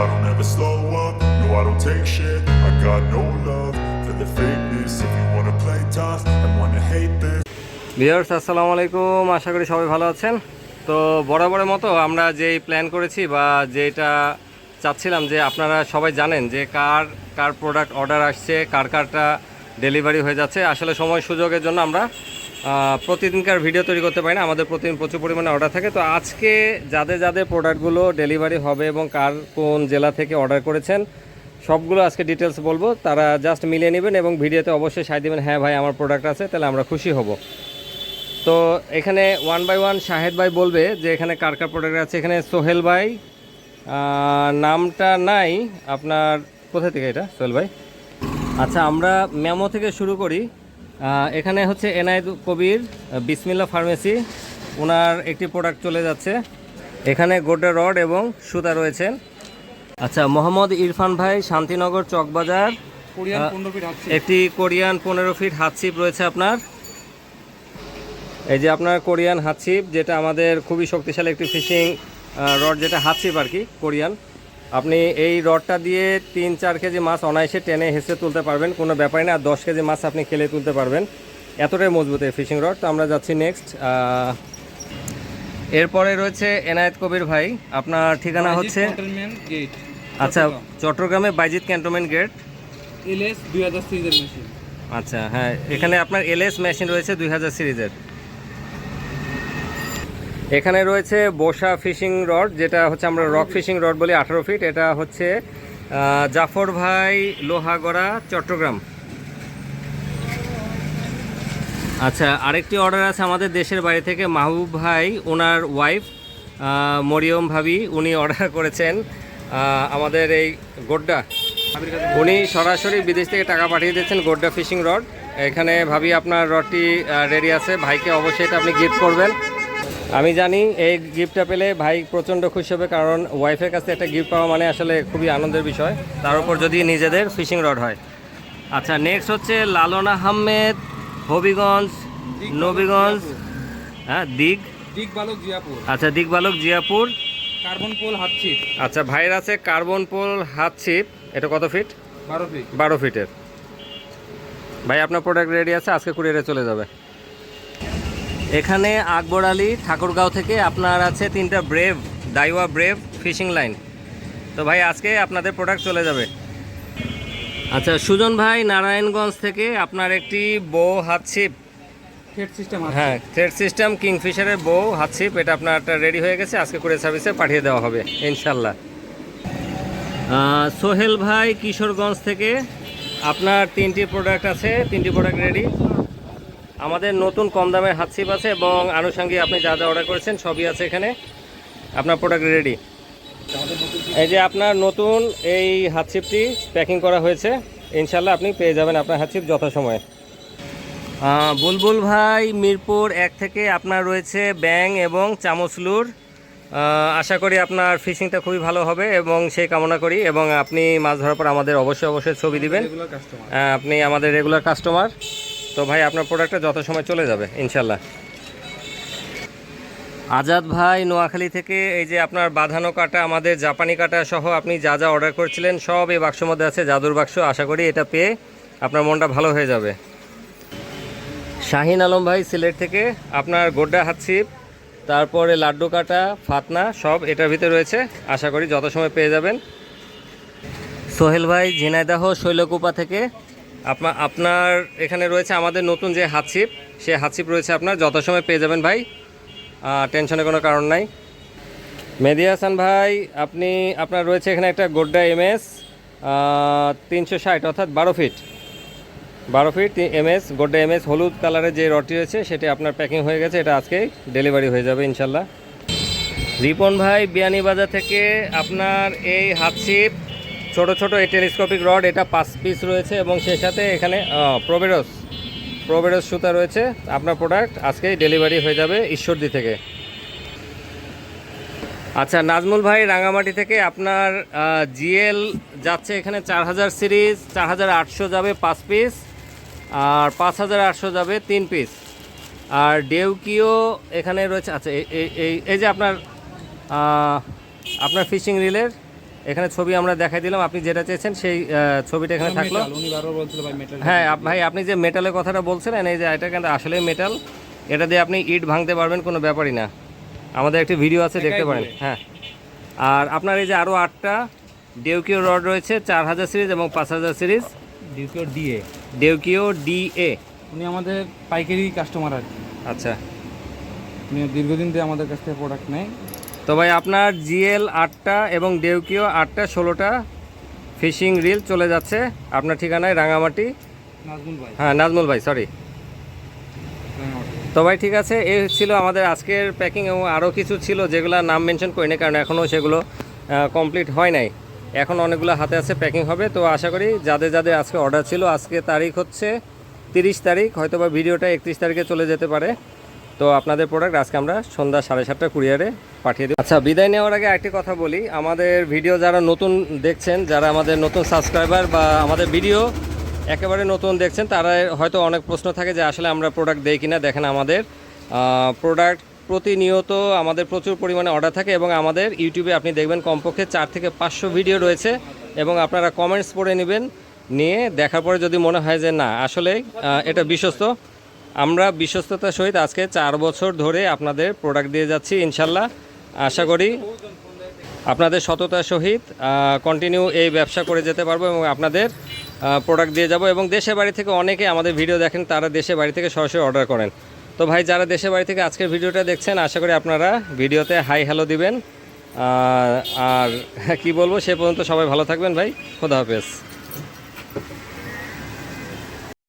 I don't ever slow up, no I don't take shit. I got no love for the fakeness. If you wanna play tough and wanna hate this. Viewers আসসালামু আলাইকুম আশা করি সবাই ভালো আছেন। তো বরাবরের মতো আমরা যেই প্ল্যান করেছি বা যেটা চাচ্ছিলাম যে আপনারা সবাই জানেন যে কার কার প্রোডাক্ট অর্ডার আসছে কার কারটা ডেলিভারি হয়ে যাচ্ছে আসলে সময় সুযোগের জন্য আমরা প্রতিদিনকার ভিডিও তৈরি করতে পারি না। আমাদের প্রতিদিন প্রচুর পরিমাণে অর্ডার থাকে। তো আজকে যাদের যাদের প্রোডাক্টগুলো ডেলিভারি হবে এবং কার কোন জেলা থেকে অর্ডার করেছেন, সবগুলো আজকে ডিটেলস বলব। তারা জাস্ট মিলিয়ে নেবেন এবং ভিডিওতে অবশ্যই সাই দেবেন হ্যাঁ ভাই, আমার প্রোডাক্ট আছে, তাহলে আমরা খুশি হব। তো এখানে ওয়ান বাই ওয়ান শাহেদ ভাই বলবে যে এখানে কার কার প্রোডাক্ট আছে। এখানে সোহেল ভাই নামটা নাই। আপনার কোথা থেকে এটা, সোহেল ভাই? আচ্ছা আমরা মেমো থেকে শুরু করি। এখানে হচ্ছে এনায়েত কবির বিসমিল্লা ফার্মেসি। ওনার একটি প্রোডাক্ট চলে যাচ্ছে। এখানে গোড্ডা রড এবং সুতা রয়েছেন আচ্ছা মোহাম্মদ ইরফান ভাই শান্তিনগর চকবাজার একটি কোরিয়ান পনেরো ফিট হাতছিপ রয়েছে আপনার। এই যে আপনার কোরিয়ান হাতছিপ যেটা আমাদের খুবই শক্তিশালী একটি ফিশিং রড যেটা হাতছিপ আর কি কোরিয়ান। আপনি এই রডটা দিয়ে তিন চার কেজি মাছ অনায়াসে টেনে হেসে তুলতে পারবেন কোনো ব্যাপারই না। আর দশ কেজি মাছ আপনি খেলে তুলতে পারবেন। এতটাই মজবুত এই ফিশিং রড। তো আমরা যাচ্ছি নেক্সট এরপরে রয়েছে এনায়েত কবির ভাই। আপনার ঠিকানা হচ্ছে? আচ্ছা চট্টগ্রামে। বাইজিৎ ক্যান্টনমেন্ট গেট এলএস দুই হাজার সিরিজের মেশিন আচ্ছা হ্যাঁ এখানে আপনার এলএস মেশিন রয়েছে দুই হাজার সিরিজের। এখানে রয়েছে বসা ফিশিং রড, যেটা হচ্ছে আমরা রক ফিশিং রড বলি, আঠারো ফিট। এটা হচ্ছে জাফর ভাই লোহাগড়া, চট্টগ্রাম। আচ্ছা আরেকটি অর্ডার আছে আমাদের দেশের বাইরে থেকে। মাহবুব ভাই, ওনার ওয়াইফ মরিয়ম ভাবি, উনি অর্ডার করেছেন আমাদের এই গোড্ডা। উনি সরাসরি বিদেশ থেকে টাকা পাঠিয়ে দিয়েছেন গোড্ডা ফিশিং রড। এখানে ভাবি, আপনার রডটি রেডি আছে। ভাইকে অবশ্যই এটা আপনি গিফট করবেন। আমি জানি এই গিফটটা পেলে ভাই প্রচণ্ড খুশি হবে কারণ ওয়াইফের কাছে একটা গিফট পাওয়া মানে আসলে খুবই আনন্দের বিষয়। তার উপর যদি নিজেদের ফিশিং রড হয়। আচ্ছা নেক্সট হচ্ছে লালন আহমেদ হবিগঞ্জ নবীগঞ্জ হ্যাঁ দিগ দিক বালক জিয়াপুর। আচ্ছা দিগবালক জিয়াপুর। কার্বন পোল হাঁটছি আচ্ছা ভাইয়ের আছে কার্বন পোল হাত ছিপ। এটা কত ফিট বারো ফিট বারো ফিটের ভাই আপনার প্রোডাক্ট রেডি আছে আজকে কুরিয়ারে চলে যাবে। এখানে আকবর আলী ঠাকুরগাঁও থেকে আপনার আছে তিনটা brave Daiwa brave fishing line. তো ভাই আজকে আপনাদের প্রোডাক্ট চলে যাবে। আচ্ছা সুজন ভাই নারায়ণগঞ্জ থেকে আপনার একটি বো হাতছিপ হেড সিস্টেম হ্যাঁ থ্রেড সিস্টেম কিংফিশারের বউ হাতছিপ এটা আপনার রেডি হয়ে গেছে আজকে কুরিয়ার সার্ভিসে পাঠিয়ে দেওয়া হবে ইনশাল্লাহ সোহেল ভাই কিশোরগঞ্জ থেকে আপনার তিনটি প্রোডাক্ট আছে তিনটি প্রোডাক্ট রেডি আমাদের নতুন কম দামের হাতছিপ আছে এবং আনুষঙ্গিক আপনি যা যা অর্ডার করেছেন সবই আছে এখানে। আপনার প্রোডাক্ট রেডি এই যে আপনার নতুন এই হাতছিপটি প্যাকিং করা হয়েছে ইনশাল্লাহ আপনি পেয়ে যাবেন আপনার হাতছিপ যথাসময়ে। বুলবুল ভাই মিরপুর এক থেকে আপনার রয়েছে ব্যাং এবং চামচলুর আশা করি আপনার ফিশিংটা খুবই ভালো হবে এবং সেই কামনা করি এবং আপনি মাছ ধরার পর আমাদের অবশ্যই অবশ্যই ছবি দিবেন। আপনি আমাদের রেগুলার কাস্টমার তো ভাই, আপনার প্রোডাক্টটা যত সময় চলে যাবে ইনশাল্লাহ আজাদ ভাই, নোয়াখালী থেকে এই যে আপনার বাঁধানো কাটা, আমাদের জাপানি কাটা সহ আপনি যা যা অর্ডার করেছিলেন, সব এই বাক্সের মধ্যে আছে, জাদুর বাক্স। আশা করি এটা পেয়ে আপনার মনটা ভালো হয়ে যাবে। শাহিন আলম ভাই, সিলেট থেকে আপনার গোড্ডা হাতছিপ তারপরে লাড্ডু কাটা, ফাতনা, সব এটার ভিতরে রয়েছে। আশা করি যত সময় পেয়ে যাবেন। সোহেল ভাই, ঝিনাইদাহ, শৈলকুপা থেকে আপনার আপনার এখানে রয়েছে আমাদের নতুন যে হাতছিপ, সে হাতছিপ রয়েছে আপনার। যত সময় পেয়ে যাবেন ভাই। টেনশনের কোনো কারণ নাই। মেহেদি হাসান ভাই, আপনি, আপনার রয়েছে এখানে একটা গোড্ডা এমএস তিনশো ষাট, অর্থাৎ বারো ফিট। বারো ফিট এমএস, গোড্ডা এমএস, হলুদ কালারের যে রডটি রয়েছে, সেটি আপনার প্যাকিং হয়ে গেছে। এটা আজকেই ডেলিভারি হয়ে যাবে, ইনশাল্লাহ। রিপন ভাই, বিয়ানীবাজার থেকে আপনার এই হাতছিপ ছোট ছোট এই টেলিস্কোপিক রড, এটা পাঁচ পিস রয়েছে এবং সেই সাথে এখানে প্রোবেরস প্রোবেরস সুতা রয়েছে আপনার প্রোডাক্ট আজকেই ডেলিভারি হয়ে যাবে ঈশ্বরদী থেকে। আচ্ছা নাজমুল ভাই, রাঙামাটি থেকে আপনার জিএল যাচ্ছে এখানে চার হাজার সিরিজ, চার হাজার আটশো যাবে পাঁচ পিস আর পাঁচ হাজার আটশো যাবে তিন পিস আর ডেউকিও এখানে রয়েছে আচ্ছা এই- এই যে আপনার আপনার ফিশিং রিলের এখানে ছবি আমরা দেখাই দিলাম আপনি যেটা চেয়েছেন সেই ছবিটা এখানে থাকল। হ্যাঁ ভাই আপনি যে মেটালের কথাটা বলছিলেন এই যে এটা কিন্তু আসলে মেটাল এটা দিয়ে আপনি ইট ভাঙতে পারবেন কোনো ব্যাপারই না। আমাদের একটি ভিডিও আছে দেখতে পারেন। হ্যাঁ। আর আপনার এই যে আরও আটটা ডেউকিও রড রয়েছে চার হাজার সিরিজ এবং পাঁচ হাজার সিরিজ ডিউকিওর ডিএ ডেউকিও ডি এ উনি আমাদের পাইকারি কাস্টমার আর কি। আচ্ছা। উনি দীর্ঘদিন থেকে আমাদের কাছ থেকে প্রোডাক্ট নেয়। তো ভাই আপনার জিএল আটটা এবং ডেউকিও আটটা ষোলোটা ফিশিং রিল চলে যাচ্ছে। আপনার ঠিকানায় রাঙামাটি। হ্যাঁ নাজমুল ভাই সরি তো ভাই ঠিক আছে এই ছিল আমাদের আজকের প্যাকিং এবং আরও কিছু ছিল যেগুলো নাম মেনশন করি করিনি কারণ এখনও সেগুলো কমপ্লিট হয় নাই। এখন অনেকগুলো হাতে আছে প্যাকিং হবে। তো আশা করি যাদের যাদের আজকে অর্ডার ছিল আজকে তারিখ হচ্ছে তিরিশ তারিখ হয়তো বা ভিডিওটা একত্রিশ তারিখে চলে যেতে পারে। তো আপনাদের প্রোডাক্ট আজকে আমরা সন্ধ্যা সাড়ে সাতটা কুরিয়ারে পাঠিয়ে দিই আচ্ছা বিদায় নেওয়ার আগে একটি কথা বলি। আমাদের ভিডিও যারা নতুন দেখছেন, যারা আমাদের নতুন সাবস্ক্রাইবার বা আমাদের ভিডিও একেবারে নতুন দেখছেন, তারা হয়তো অনেক প্রশ্ন থাকে যে আসলে আমরা প্রোডাক্ট দেই কিনা। দেখেন আমাদের প্রোডাক্ট প্রতিনিয়ত আমাদের প্রচুর পরিমাণে অর্ডার থাকে এবং আমাদের ইউটিউবে আপনি দেখবেন কমপক্ষে চার থেকে পাঁচশো ভিডিও রয়েছে এবং আপনারা কমেন্টস পড়ে নেবেন, নিয়ে দেখার পরে যদি মনে হয় যে না আসলে এটা বিশ্বস্ত আমরা বিশ্বস্ততার সহিত আজকে চার বছর ধরে আপনাদের প্রোডাক্ট দিয়ে যাচ্ছি, ইনশাল্লাহ। আশা করি আপনাদের সততার সহিত কন্টিনিউ এই ব্যবসা করে যেতে পারব এবং আপনাদের প্রোডাক্ট দিয়ে যাব এবং দেশের বাড়ি থেকে অনেকে আমাদের ভিডিও দেখেন, তারা দেশের বাড়ি থেকে সরাসরি অর্ডার করেন। তো ভাই, যারা দেশের বাড়ি থেকে আজকের ভিডিওটা দেখছেন, আশা করি আপনারা ভিডিওতে হাই হ্যালো দিবেন। আর কি বলব, সে পর্যন্ত সবাই ভালো থাকবেন ভাই, খোদা হাফেজ।